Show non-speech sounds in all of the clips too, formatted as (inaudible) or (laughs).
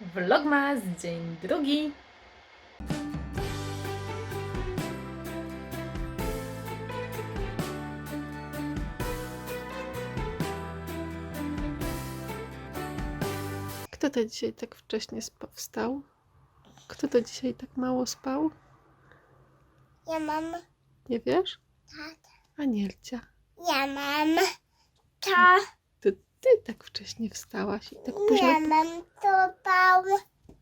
Vlogmas, dzień drugi. Kto to dzisiaj tak wcześnie wstał? Kto to dzisiaj tak mało spał? Ja mam Nie wiesz? tatę. Anielcia, Ja mam to. Ty tak wcześnie wstałaś i tak późno. Ja mam to bał.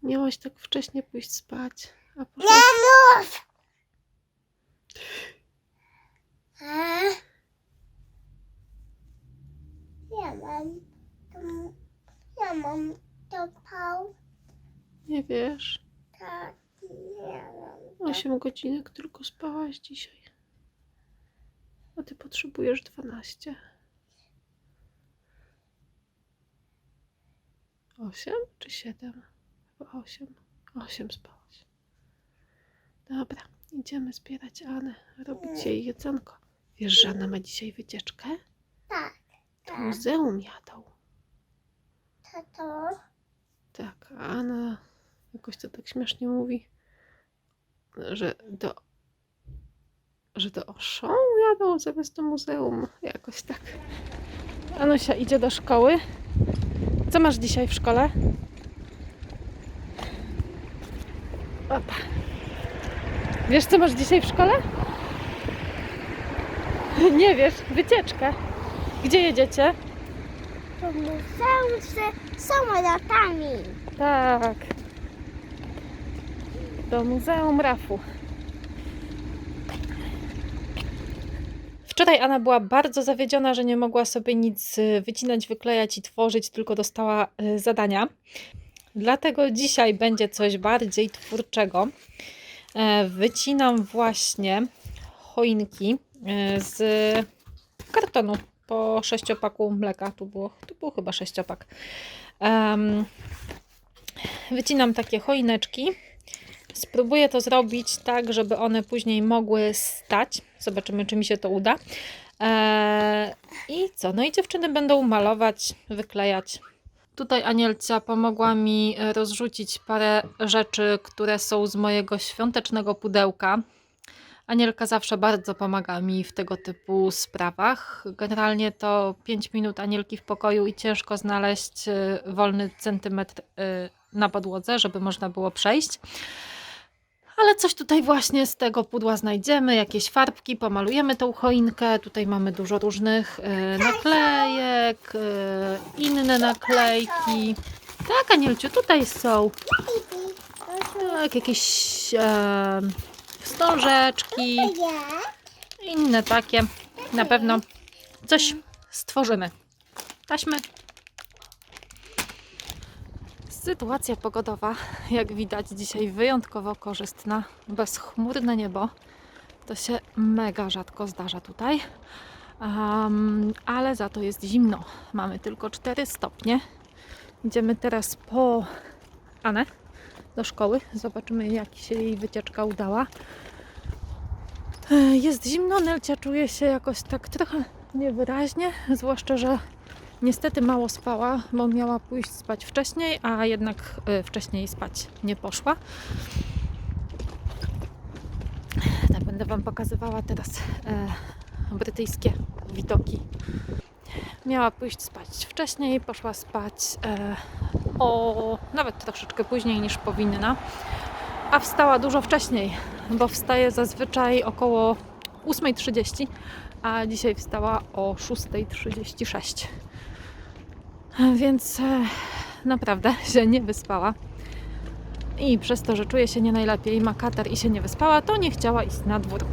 Miałaś tak wcześnie pójść spać. A Nie potem... mów! A? Ja mam. Ja mam to bał. Nie wiesz. Tak. Ja mam to. 8 godzinek tylko spałaś dzisiaj. A ty potrzebujesz 12. 8 czy 7? Chyba 8. 8 spałaś. Dobra, idziemy zbierać Anę, robić jej jedzonko. Wiesz, że Anna ma dzisiaj wycieczkę? Tak. Do Tak. muzeum jadą. To to. Tak, a Anna jakoś to tak śmiesznie mówi, że do, że do Oszą jadą zamiast do muzeum. Jakoś tak. Anusia idzie do szkoły. Co masz dzisiaj w szkole? Opa. Wiesz, co masz dzisiaj w szkole? (laughs) Nie wiesz, wycieczkę. Gdzie jedziecie? To muzeum z samolotami. Tak. Do Muzeum Rafu. Wczoraj Anna była bardzo zawiedziona, że nie mogła sobie nic y, wycinać, wyklejać i tworzyć, tylko dostała y, zadania. Dlatego dzisiaj będzie coś bardziej twórczego. E, Wycinam właśnie choinki y, z kartonu po sześciopaku mleka. Tu było, tu był chyba sześciopak. Em, wycinam takie choineczki. Spróbuję to zrobić tak, żeby one później mogły stać. Zobaczymy, czy mi się to uda. Eee, I co? No i dziewczyny będą malować, wyklejać. Tutaj Anielcia pomogła mi e, rozrzucić parę rzeczy, które są z mojego świątecznego pudełka. Anielka zawsze bardzo pomaga mi w tego typu sprawach. Generalnie to 5 minut Anielki w pokoju i ciężko znaleźć e, wolny centymetr e, na podłodze, żeby można było przejść. Ale coś tutaj właśnie z tego pudła znajdziemy, jakieś farbki, pomalujemy tą choinkę. Tutaj mamy dużo różnych e, naklejek, e, inne naklejki. Tak, Anielciu, tutaj są tak, jakieś e, wstążeczki, inne takie. Na pewno coś stworzymy. Taśmy. Sytuacja pogodowa, jak widać, dzisiaj wyjątkowo korzystna. Bezchmurne niebo. To się mega rzadko zdarza tutaj. Am, ale za to jest zimno. Mamy tylko 4 stopnie. Idziemy teraz po Anę do szkoły. Zobaczymy, jak się jej wycieczka udała. E, Jest zimno, Nelcia czuje się jakoś tak trochę niewyraźnie, zwłaszcza, że niestety mało spała, bo miała pójść spać wcześniej, a jednak e, wcześniej spać nie poszła. Tak, będę Wam pokazywała teraz e, brytyjskie widoki. Miała pójść spać wcześniej, poszła spać e, o nawet troszeczkę później niż powinna, a wstała dużo wcześniej, bo wstaje zazwyczaj około 8.30, a dzisiaj wstała o 6.36. Więc e, naprawdę (laughs) się nie wyspała. I przez to, że czuje się nie najlepiej, ma katar i się nie wyspała, to nie chciała iść na dwór.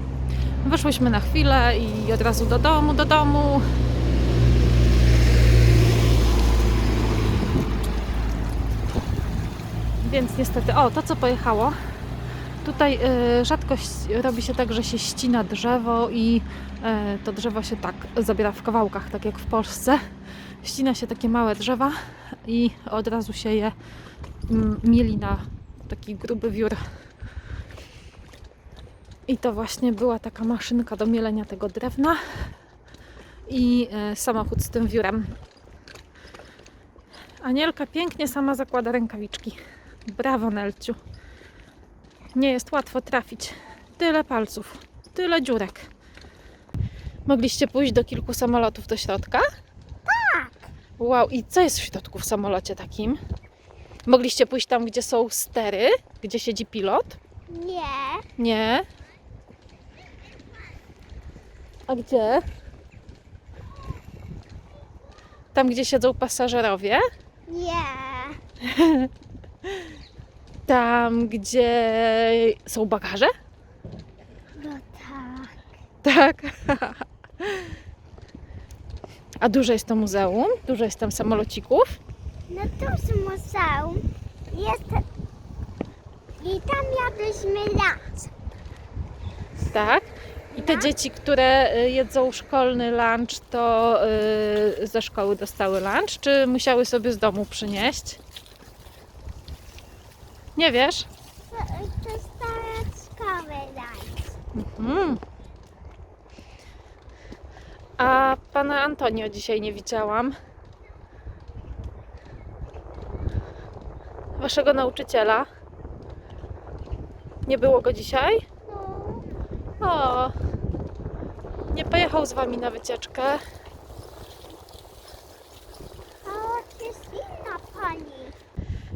Wyszłyśmy na chwilę i od razu do domu, do domu. Więc niestety, o, to co pojechało. Tutaj y, rzadko robi się tak, że się ścina drzewo i y, to drzewo się tak zabiera w kawałkach, tak jak w Polsce. Ścina się takie małe drzewa i od razu się je mm, mieli na taki gruby wiór. I to właśnie była taka maszynka do mielenia tego drewna i e, samochód z tym wiórem. Anielka pięknie sama zakłada rękawiczki. Brawo, Nelciu. Nie jest łatwo trafić. Tyle palców, tyle dziurek. Mogliście pójść do kilku samolotów do środka? Wow, i co jest w środku w samolocie takim? Mogliście pójść tam, gdzie są stery, gdzie siedzi pilot? Nie. Nie. A gdzie? Tam, gdzie siedzą pasażerowie? Nie. (laughs) Tam, gdzie są bagaże? No tak. Tak. (laughs) A duże jest to muzeum? Dużo jest tam samolocików? No to z muzeum jest... I tam jadliśmy raz. Tak. I te dzieci, które y, jedzą szkolny lunch, to y, ze szkoły dostały lunch, czy musiały sobie z domu przynieść? Nie wiesz? To, to stare szkoły raz. Mm. A pana Antonio dzisiaj nie widziałam. Waszego nauczyciela. Nie było go dzisiaj? O, nie pojechał z wami na wycieczkę. A jest inna pani.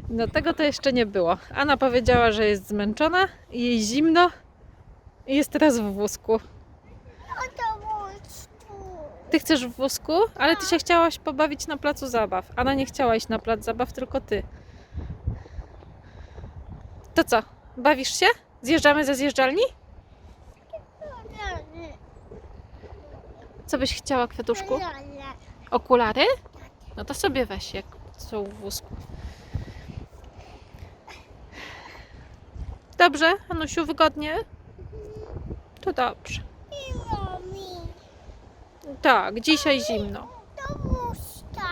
No tego to jeszcze nie było. Anna powiedziała, że jest zmęczona, jej zimno i jest teraz w wózku. Ty chcesz w wózku, ale ty się chciałaś pobawić na placu zabaw. Anna nie chciała iść na plac zabaw, tylko ty. To co? Bawisz się? Zjeżdżamy ze zjeżdżalni? Co byś chciała, kwiatuszku? Okulary? No to sobie weź, jak są w wózku. Dobrze, Anusiu, wygodnie? To dobrze. Tak, dzisiaj zimno. Do wózka.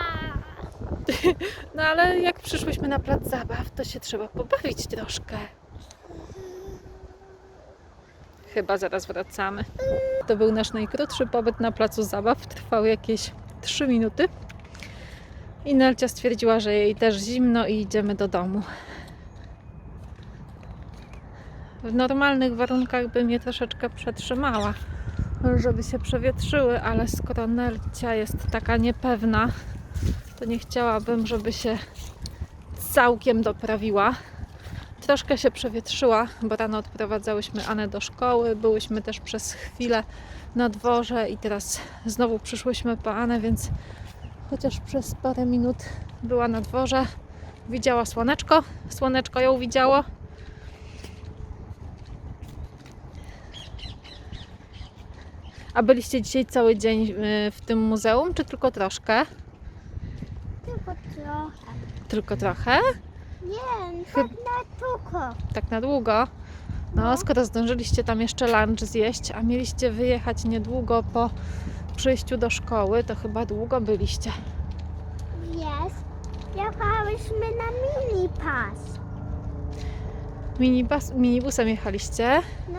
(laughs) No ale jak przyszłyśmy na plac zabaw, to się trzeba pobawić troszkę. Chyba zaraz wracamy. To był nasz najkrótszy pobyt na placu zabaw. Trwał jakieś 3 minuty. I Nelcia stwierdziła, że jej też zimno i idziemy do domu. W normalnych warunkach bym je troszeczkę przetrzymała, żeby się przewietrzyły, ale skoro Nelcia jest taka niepewna, to nie chciałabym, żeby się całkiem doprawiła. Troszkę się przewietrzyła, bo rano odprowadzałyśmy Anę do szkoły. Byłyśmy też przez chwilę na dworze i teraz znowu przyszłyśmy po Anę, więc chociaż przez parę minut była na dworze, widziała słoneczko. Słoneczko ją widziało. A byliście dzisiaj cały dzień y, w tym muzeum, czy tylko troszkę? Tylko trochę. Tylko trochę? Nie, tak na tylko. Tak na długo? No, No. skoro zdążyliście tam jeszcze lunch zjeść, a mieliście wyjechać niedługo po przyjściu do szkoły, to chyba długo byliście. Jest. Jechałyśmy na mini pas. Minibus, minibusem jechaliście? No,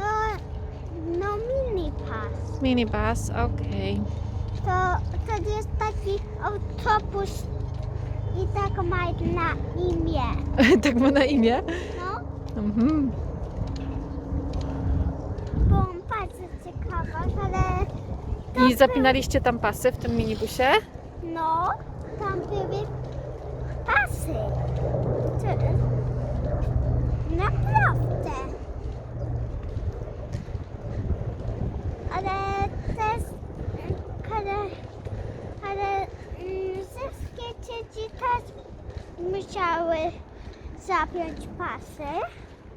Minibus, okej. To, to jest taki autobus i tak ma na imię. (laughs) tak ma na imię? No, Mhm. bo on bardzo ciekawa, ale I zapinaliście tam pasy w tym minibusie? no, tam były pasy. To, naprawdę. Ale też, ale, ale mm, wszystkie dzieci też musiały zapiąć pasy.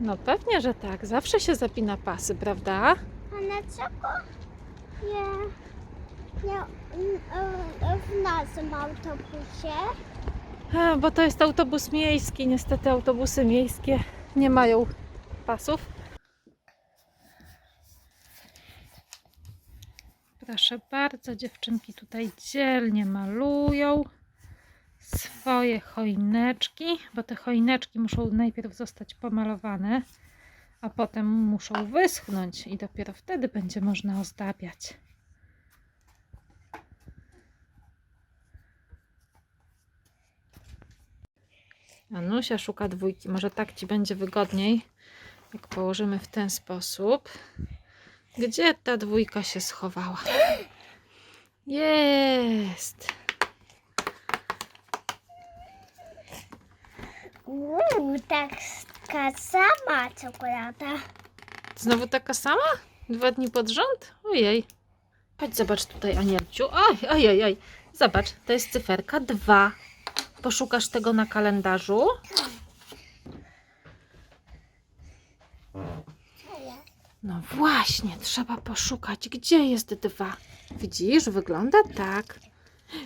No pewnie, że tak. Zawsze się zapina pasy, prawda? A dlaczego nie, nie w naszym autobusie? A, bo to jest autobus miejski. Niestety autobusy miejskie nie mają pasów. Proszę bardzo, dziewczynki tutaj dzielnie malują swoje choineczki, bo te choineczki muszą najpierw zostać pomalowane, a potem muszą wyschnąć i dopiero wtedy będzie można ozdabiać. Anusia szuka dwójki. Może tak ci będzie wygodniej, jak położymy w ten sposób. Gdzie ta dwójka się schowała? Jest! Uuu, taka sama czekolada. Znowu taka sama? Dwa dni pod rząd? Ojej. Chodź zobacz tutaj, Anielciu. Oj, oj, oj, oj. Zobacz, to jest cyferka 2. Poszukasz tego na kalendarzu? No właśnie, trzeba poszukać. Gdzie jest dwa? Widzisz, wygląda tak.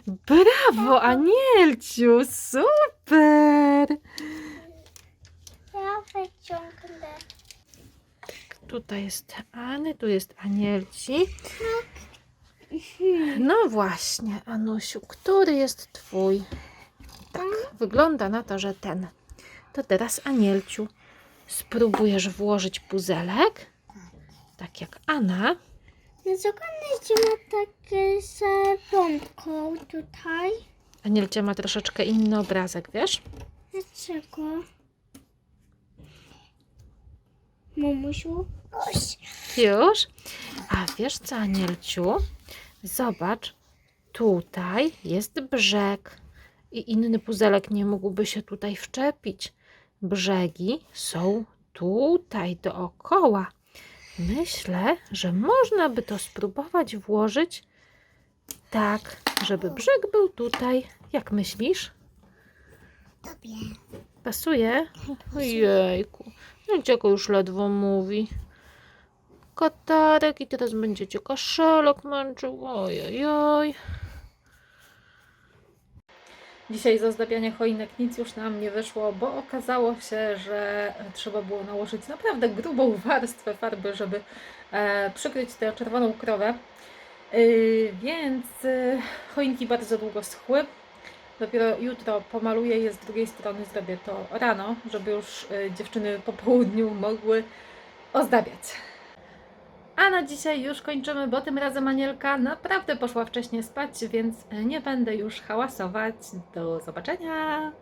Brawo, Anielciu, super! Ja wyciągnę. Tutaj jest Any, tu jest Anielci. No właśnie, Anusiu, który jest twój? Tak, wygląda na to, że ten. To teraz Anielciu, spróbujesz włożyć puzelek? Tak jak Anna. Dlaczego nie ma takie zarąbką tutaj? Anielcia ma troszeczkę inny obrazek, wiesz? Dlaczego? Mamusiu? Oś. Już. A wiesz co, Anielciu? Zobacz, tutaj jest brzeg i inny puzelek nie mógłby się tutaj wczepić. Brzegi są tutaj dookoła. Myślę, że można by to spróbować włożyć tak, żeby brzeg był tutaj. Jak myślisz? Tobie. Pasuje? Ojejku, no dziecko już ledwo mówi. Katarek i teraz będziecie kaszelek męczył. Ojej. Dzisiaj z ozdabiania choinek nic już nam nie wyszło, bo okazało się, że trzeba było nałożyć naprawdę grubą warstwę farby, żeby e, przykryć tę czerwoną krowę. Y, więc y, choinki bardzo długo schły. Dopiero jutro pomaluję je z drugiej strony, zrobię to rano, żeby już y, dziewczyny po południu mogły ozdabiać. A na dzisiaj już kończymy, bo tym razem Anielka naprawdę poszła wcześniej spać, więc nie będę już hałasować. Do zobaczenia!